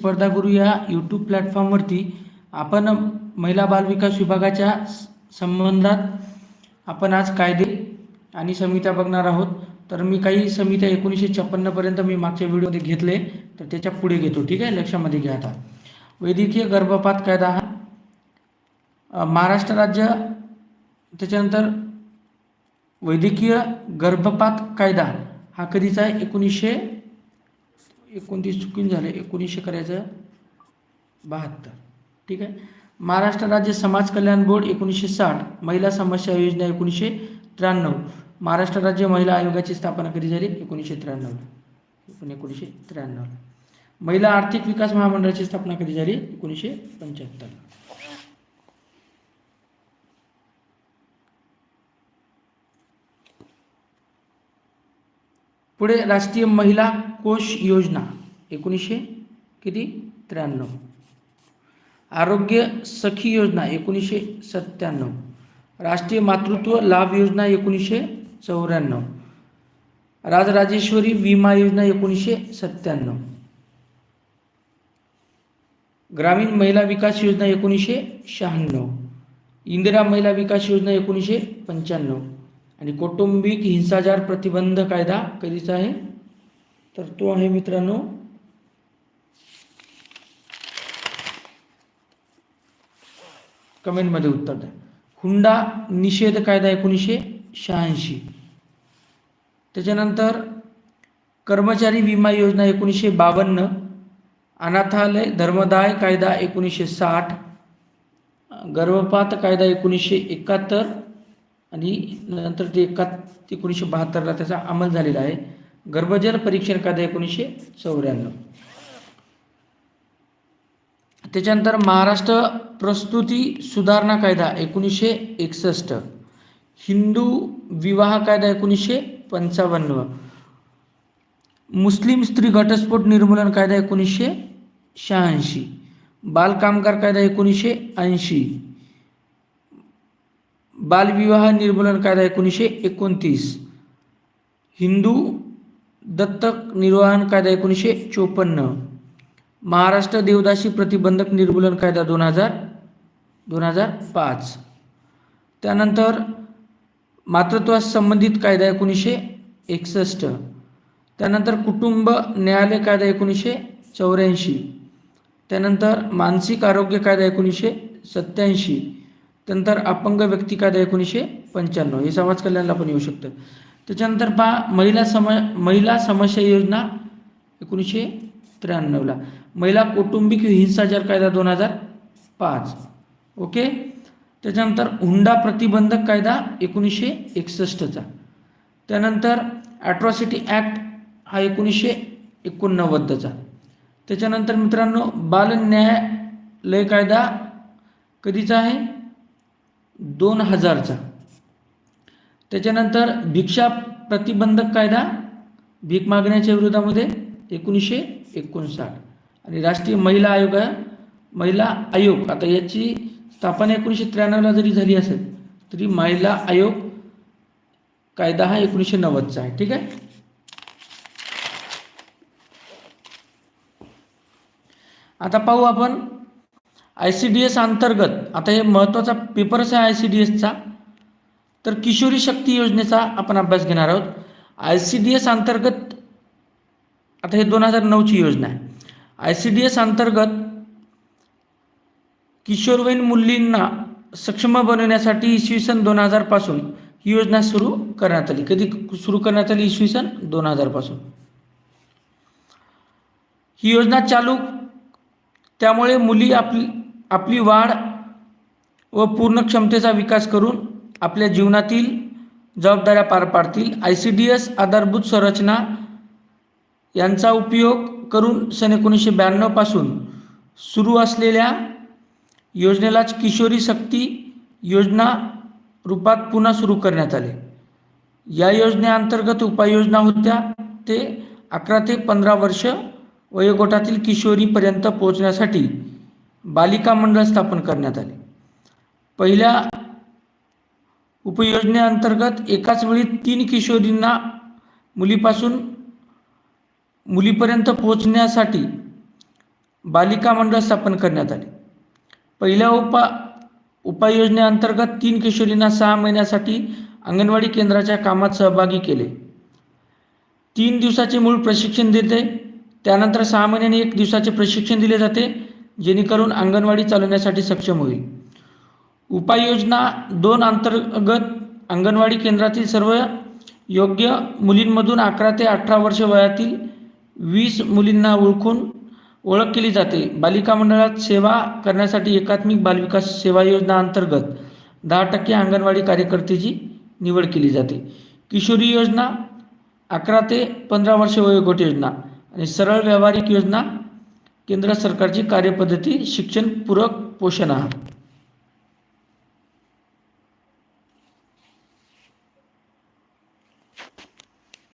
स्पर्धागुरू या यूट्यूब प्लॅटफॉर्मवरती आपण महिला बालविकास विभागाच्या संबंधात आपण आज कायदे आणि समित्या बघणार आहोत. तर मी काही समित्या एकोणीसशे छप्पन्नपर्यंत मी मागच्या व्हिडिओमध्ये घेतले. तर त्याच्या पुढे घेतो ठीक आहे? लक्षामध्ये घ्या आता. वैद्यकीय गर्भपात कायदा हा महाराष्ट्र राज्य त्याच्यानंतर वैद्यकीय गर्भपात कायदा हा कधीचा आहे? एकोणीसशे एकोणतीस चुकीन झाले एकोणीसशे करायचं बहात्तर. ठीक आहे? महाराष्ट्र राज्य समाज कल्याण बोर्ड एकोणीसशे साठ महिला समस्या योजना एकोणीसशे त्र्याण्णव. महाराष्ट्र राज्य महिला आयोगाची स्थापना कधी झाली? एकोणीसशे त्र्याण्णवला एकोणीसशे त्र्याण्णवला महिला आर्थिक विकास महामंडळाची स्थापना कधी झाली? एकोणीसशे पंच्याहत्तरला पुढे राष्ट्रीय महिला कोष योजना एकोणीसशे किती? त्र्याण्णव. आरोग्य सखी योजना एकोणीसशे सत्त्याण्णव. राष्ट्रीय मातृत्व लाभ योजना एकोणीसशे चौऱ्याण्णव. राजराजेश्वरी विमा योजना एकोणीसशे सत्त्याण्णव. ग्रामीण महिला विकास योजना एकोणीसशे शहाण्णव. इंदिरा महिला विकास योजना एकोणीसशे पंच्याण्णव. आणि कौटुंबिक हिंसाचार प्रतिबंध कायदा कधीचा आहे? तर तो आहे मित्रांनो. कमेंटमध्ये उत्तर द्या. हुंडा निषेध कायदा एकोणीसशे शहाऐंशी. त्याच्यानंतर कर्मचारी विमा योजना एकोणीसशे बावन्न. अनाथालय धर्मदाय कायदा एकोणीसशे साठ. गर्भपात कायदा एकोणीसशे एकाहत्तर. आणि नंतर ते एका एकोणीसशे बहात्तरला त्याचा अंमल झालेला आहे. गर्भजल परीक्षण कायदा एकोणीसशे चौऱ्याण्णव. त्याच्यानंतर महाराष्ट्र प्रस्तुती सुधारणा कायदा एकोणीसशे एकसष्ट. हिंदू विवाह कायदा एकोणीसशे पंचावन्न. मुस्लिम स्त्री घटस्फोट निर्मूलन कायदा एकोणीसशे शहाऐंशी. बालकामगार कायदा एकोणीसशे ऐंशी. बालविवाह निर्मूलन कायदा एकोणीसशे एकोणतीस. हिंदू दत्तक निर्वाहन कायदा एकोणीसशे चोपन्न. महाराष्ट्र देवदासी प्रतिबंधक निर्मूलन कायदा दोन हजार दोन हजार पाच. त्यानंतर मातृत्वास संबंधित कायदा एकोणीसशे एकसष्ट. त्यानंतर कुटुंब न्यायालय कायदा एकोणीसशे चौऱ्याऐंशी. त्यानंतर मानसिक आरोग्य कायदा एकोणीसशे सत्याऐंशी त्यानंतर अपंग व्यक्ती कायदा एकोणीसशे पंच्याण्णव. हे समाज कल्याणला पण येऊ शकतं. त्याच्यानंतर पहा महिला सम महिला समस्या योजना एकोणीसशे त्र्याण्णवला. महिला कौटुंबिक हिंसाचार कायदा दोन हजार पाच. ओके? त्याच्यानंतर हुंडा प्रतिबंधक कायदा एकोणीसशे एकसष्टचा. त्यानंतर ॲट्रॉसिटी ॲक्ट हा एकोणीसशे एकोणनव्वदचा. त्याच्यानंतर मित्रांनो बाल न्यायालय कायदा कधीचा आहे? दोन हजारचा. त्याच्यानंतर भिक्षा प्रतिबंधक कायदा भीक मागण्याच्या विरोधामध्ये एकोणीसशे एकोणसाठ. आणि राष्ट्रीय महिला आयोग आहे. महिला आयोग आता याची स्थापना एकोणीसशे त्र्याण्णवला जरी झाली असेल तरी महिला आयोग कायदा हा एकोणीसशे नव्वदचा आहे. ठीक आहे? आता पाहू आपण आय सी डी एस अंतर्गत आता हे महत्त्वाचा पेपरच आहे आय सी डी एसचा तर किशोरी शक्ती योजनेचा आपण अभ्यास घेणार आहोत. आय सी डी एस अंतर्गत आता हे दोन हजार नऊची योजना आहे. आय सी डी एस अंतर्गत किशोरवयीन मुलींना सक्षम बनवण्यासाठी इसवी सन दोन हजारपासून ही योजना सुरू करण्यात आली. कधी सुरू करण्यात आली इसवी सन दोन हजारपासून ही योजना चालू त्यामुळे मुली आपली आपली वाढ व पूर्ण क्षमतेचा विकास करून आपल्या जीवनातील जबाबदाऱ्या पार पाडतील. आय सी डी एस आधारभूत संरचना यांचा उपयोग करून सन एकोणीसशे ब्याण्णवपासून सुरू असलेल्या योजनेलाच किशोरी शक्ती योजना रूपात पुन्हा सुरू करण्यात आले. या योजनेअंतर्गत उपाययोजना होत्या. ते अकरा ते पंधरा वर्ष वयोगटातील किशोरीपर्यंत पोहोचण्यासाठी बालिका मंडळ स्थापन करण्यात आले. पहिल्या उपयोजनेअंतर्गत एकाच वेळी तीन किशोरींना मुलीपासून मुलीपर्यंत पोहोचण्यासाठी बालिका मंडळ स्थापन करण्यात आले. पहिल्या उपा उपाययोजनेअंतर्गत तीन किशोरींना सहा महिन्यासाठी अंगणवाडी केंद्राच्या कामात सहभागी केले. तीन दिवसाचे मूळ प्रशिक्षण देते. त्यानंतर सहा महिन्यांनी एक दिवसाचे प्रशिक्षण दिले जाते. जेणेकरून अंगणवाडी चालवण्यासाठी सक्षम होईल. उपाययोजना दोन अंतर्गत अंगणवाडी केंद्रातील सर्व योग्य मुलींमधून अकरा ते अठरा वर्ष वयातील वीस मुलींना ओळखून ओळख केली जाते. बालिका मंडळात सेवा करण्यासाठी एकात्मिक बालविकास सेवा योजना अंतर्गत दहा टक्के अंगणवाडी कार्यकर्त्याची निवड केली जाते. किशोरी योजना अकरा ते पंधरा वर्ष वयोगट योजना आणि सरळ व्यावहारिक योजना केंद्र सरकारची कार्यपद्धती शिक्षण पूरक पोषण आहार